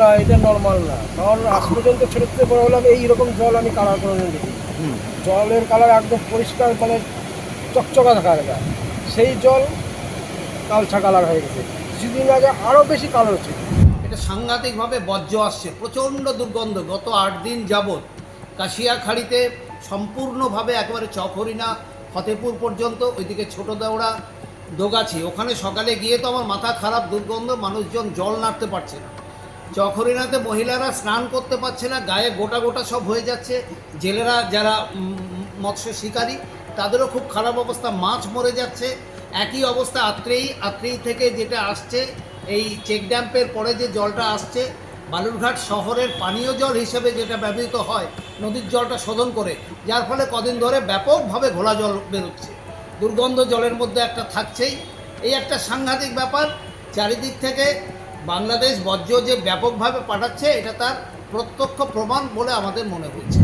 না এটা নর্মাল না। কারণ আজ পর্যন্ত ছোটো থেকে বড় হলাম এইরকম জল আমি কালার করে দেখি। জলের কালার একদম পরিষ্কার মানে চকচকা থাকা যায় সেই জল কালচা কালার হয়ে গেছে। কিছুদিন আগে আরও বেশি কালো ছিল এটা সাংঘাতিকভাবে বর্জ্য আসছে প্রচণ্ড দুর্গন্ধ। গত আট দিন যাবৎ কাশিয়াখাড়িতে সম্পূর্ণভাবে একেবারে চকহরিনা ফতেপুর পর্যন্ত ওইদিকে ছোট দেওড়া দোগাছি ওখানে সকালে গিয়ে তো আমার মাথা খারাপ দুর্গন্ধ মানুষজন জল নাড়তে পারছে না। চকহরিনাতে মহিলারা স্নান করতে পারছে না, গায়ে গোটা গোটা সব হয়ে যাচ্ছে। জেলেরা যারা মৎস্য শিকারী, তাদেরও খুব খারাপ অবস্থা, মাছ মরে যাচ্ছে। একই অবস্থা আত্রেই আত্রেই থেকে যেটা আসছে, এই চেক ড্যাম্পের পরে যে জলটা আসছে, বালুরঘাট শহরের পানীয় জল হিসেবে যেটা ব্যবহৃত হয়, নদীর জলটা শোধন করে, যার ফলে কদিন ধরে ব্যাপকভাবে ঘোলা জল বেরোচ্ছে। দুর্গন্ধ জলের মধ্যে একটা থাকছেই। এই একটা সাংঘাতিক ব্যাপার, চারিদিক থেকে বাংলাদেশ বর্জ্য যে ব্যাপকভাবে পাঠাচ্ছে, এটা তার প্রত্যক্ষ প্রমাণ বলে আমাদের মনে হচ্ছে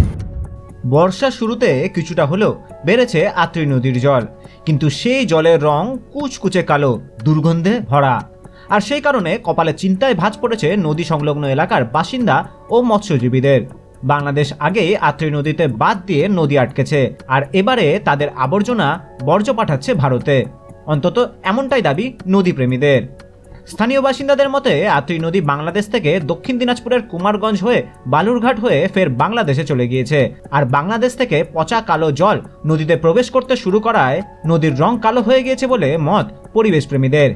বর্ষা শুরুতে কিছুটা হলেও বেড়েছে আত্রি নদীর জল, কিন্তু সেই জলের রং কুচকুচে কালো, দুর্গন্ধে ভরা। আর সেই কারণে কপালে চিন্তায় ভাঁজ পড়েছে নদী সংলগ্ন এলাকার বাসিন্দা ও মৎস্যজীবীদের। বাংলাদেশ আগে আত্রি নদীতে বাদ দিয়ে নদী আটকেছে, আর এবারে তাদের আবর্জনা বর্জ্য পাঠাচ্ছে ভারতে। অন্তত এমনটাই দাবি নদীপ্রেমীদের। স্থানীয় বাসিন্দাদের মতে, আত্রি নদী বাংলাদেশ থেকে দক্ষিণ দিনাজপুরের কুমারগঞ্জ হয়ে বালুরঘাট হয়ে ফের বাংলাদেশে চলে গিয়েছে। আর বাংলাদেশ থেকে পচা কালো জল নদীতে প্রবেশ করতে শুরু করায় নদীর রং কালো হয়ে গিয়েছে বলে মত পরিবেশ প্রেমীদের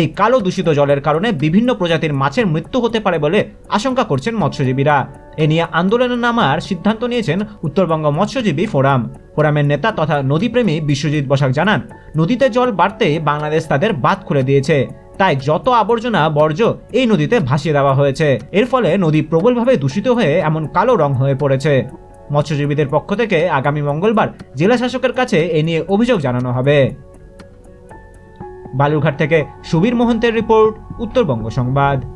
এই কালো দূষিত জলের কারণে বিভিন্ন প্রজাতির মাছের মৃত্যু হতে পারে বলে আশঙ্কা করছেন মৎস্যজীবীরা। এ নিয়ে আন্দোলনে নামার সিদ্ধান্ত নিয়েছেন উত্তরবঙ্গ মৎস্যজীবী ফোরাম। ফোরামের নেতা তথা নদীপ্রেমী বিশ্বজিৎ বসাক জানান, নদীতে জল বাড়তে বাংলাদেশ তাদের বাঁধ খুলে দিয়েছে। তাই যত আবর্জনা, বর্জ্য এই নদীতে ভাসিয়ে দেওয়া হয়েছে। এর ফলে নদী প্রবলভাবে দূষিত হয়ে এমন কালো রং হয়ে পড়েছে। মৎস্যজীবীদের পক্ষ থেকে আগামী মঙ্গলবার জেলা শাসকের কাছে এ নিয়ে অভিযোগ জানানো হবে। বালুরঘাট থেকে সুবীর মোহন্তের রিপোর্ট, উত্তরবঙ্গ সংবাদ।